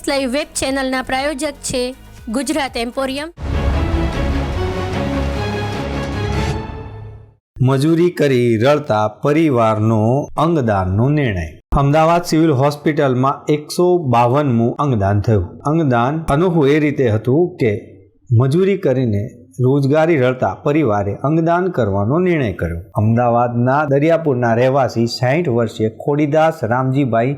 S live web ચેનલના પ્રાયોજક છે Gujarat emporium. મજૂરી કરી રળતા પરિવારનો અંગદાનનો નિર્ણય. અમદાવાદ સિવિલ હોસ્પિટલમાં એકસો બાવનમું અંગદાન થયું. અંગદાન અનોખું એ રીતે હતું કે મજૂરી કરીને રોજગારી રળતા પરિવારે અંગદાન કરવાનો નિર્ણય કર્યો. અમદાવાદના દરિયાપુરના રહેવાસી સાહીઠ વર્ષીય ખોડીદાસ રામજીભાઈ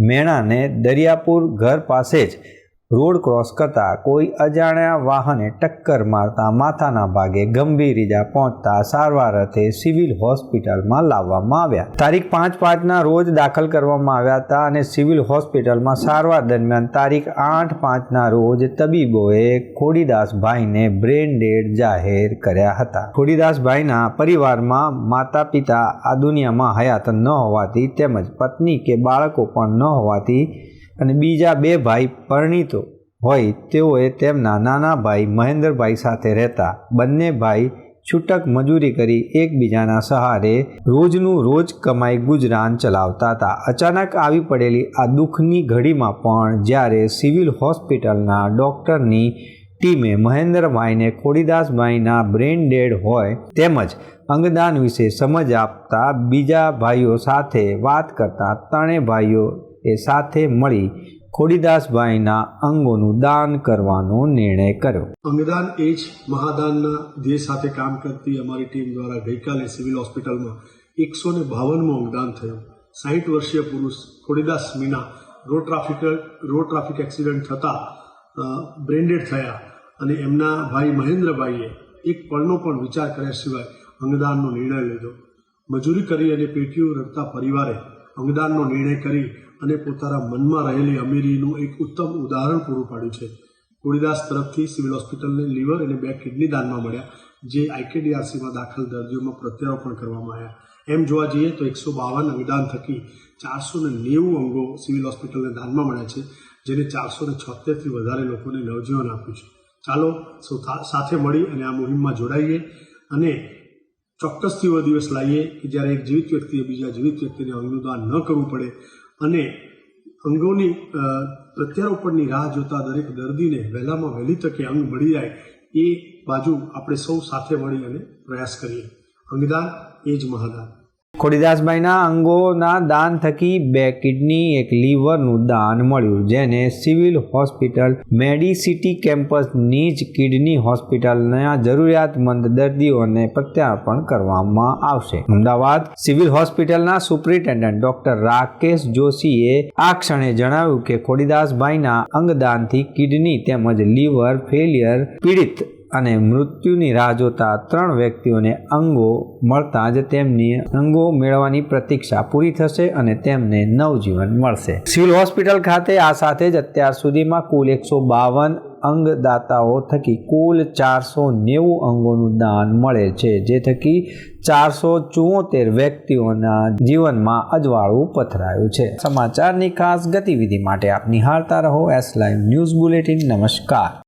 મેણાને દરિયાપુર ઘર પાસે જ રોડ ક્રોસ કરતા કોઈ અજાણ્યા વાહને ટક્કર મારતા માથાના ભાગે ગંભીર ઈજા પહોંચતા સારવાર અર્થે સિવિલ હોસ્પિટલમાં લાવવામાં આવ્યા. તારીખ પાંચ પાંચના રોજ દાખલ કરવામાં આવ્યા હતા અને સિવિલ હોસ્પિટલમાં સારવાર દરમિયાન તારીખ આઠ પાંચના રોજ તબીબોએ ખોડીદાસભાઈને બ્રેન ડેડ જાહેર કર્યા હતા. ખોડીદાસભાઈના પરિવારમાં માતા પિતા આ દુનિયામાં હયાત ન હોવાથી તેમજ પત્ની કે બાળકો પણ ન હોવાથી અને બીજા બે ભાઈ પરણીતો હોય તેઓએ તેમના નાના ભાઈ મહેન્દ્રભાઈ સાથે રહેતા બંને ભાઈ છૂટક મજૂરી કરી એકબીજાના સહારે રોજનું રોજ કમાઈ ગુજરાન ચલાવતા હતા. અચાનક આવી પડેલી આ દુઃખની ઘડીમાં પણ જ્યારે સિવિલ હોસ્પિટલના ડૉક્ટરની ટીમે મહેન્દ્રભાઈને ખોડીદાસભાઈના બ્રેન ડેડ હોય તેમજ અંગદાન વિશે સમજ આપતા બીજા ભાઈઓ સાથે વાત કરતા ત્રણેય ભાઈઓ એ સાથે મળી ખોડીદાસભાઈના અંગોનું દાન કરવાનો નિર્ણય કર્યો. અંગદાન એ જ મહાદાનના ધ્યેય સાથે કામ કરતી અમારી ટીમ દ્વારા ગઈકાલે સિવિલ હોસ્પિટલમાં એકસો ને બાવનમું અંગદાન થયું. સાહીઠ વર્ષીય પુરુષ Khodidas Meena road traffic road traffic accident થતાં બ્રેન્ડેડ થયા અને એમના ભાઈ મહેન્દ્રભાઈએ એક પળનો પણ વિચાર કર્યા સિવાય અંગદાનનો નિર્ણય લીધો. મજૂરી કરી અને પેટીઓ રડતા પરિવારે અંગદાનનો નિર્ણય કરી અને પોતાના મનમાં રહેલી અમીરીનું એક ઉત્તમ ઉદાહરણ પૂરું પાડ્યું છે. કોળીદાસ તરફથી સિવિલ હોસ્પિટલને લીવર અને બે કિડની દાનમાં મળ્યા, જે આઈકેડીઆરસીમાં દાખલ દર્દીઓમાં પ્રત્યારોપણ કરવામાં આવ્યા. એમ જોવા જઈએ તો એકસો બાવન અંગદાન થકી ચારસો ને નેવું અંગો સિવિલ હોસ્પિટલને દાનમાં મળ્યા છે, જેને ચારસો ને છોતેરથી વધારે લોકોને નવજીવન આપ્યું છે. ચાલો સૌ સાથે મળી અને આ મુહિમમાં જોડાઈએ અને ચોક્કસથી એવો દિવસ લાવીએ કે જ્યારે એક જીવિત વ્યક્તિએ બીજા જીવિત વ્યક્તિને અંગનું દાન ન કરવું પડે અને અંગોની પ્રત્યારોપણની રાહ જોતા દરેક દર્દીને વહેલામાં વહેલી તકે અંગ મળી જાય એ બાજુ આપણે સૌ સાથે મળી અને પ્રયાસ કરીએ. અંગદાન એ જ મહાદાન. ખોડીદાસભાઈના અંગોના દાન થકી બે કિડની, એક લીવરનું દાન મળ્યું, જેને સિવિલ હોસ્પિટલ મેડિસિટી કેમ્પસની જ કિડની હોસ્પિટલના જરૂરિયાતમંદ દર્દીઓને પ્રત્યાર્પણ કરવામાં આવશે. અમદાવાદ સિવિલ હોસ્પિટલના સુપ્રિન્ટેન્ડન્ટ ડોક્ટર રાકેશ જોશીએ આ ક્ષણે જણાવ્યું કે ખોડીદાસભાઈના અંગદાનથી કિડની તેમજ લીવર ફેલિયર પીડિત અને મૃત્યુની રાહ જોતા ત્રણ વ્યક્તિઓને અંગો મળતા જ તેમની અંગો મેળવવાની પ્રતીક્ષા પૂરી થશે અને તેમને નવજીવન મળશે. સિવિલ હોસ્પિટલ ખાતે આ સાથે જ અત્યાર સુધીમાં કુલ એકસો બાવન અંગદાતાઓ થકી કુલ ચારસો નેવું અંગોનું દાન મળે છે, જે થકી ચારસો ચુમ્મોતેર વ્યક્તિઓના જીવનમાં અજવાળું પથરાયું છે. સમાચારની ખાસ ગતિવિધિ માટે આપ નિહાળતા રહો એસ લાઈવ ન્યૂઝ બુલેટિન નમસ્કાર.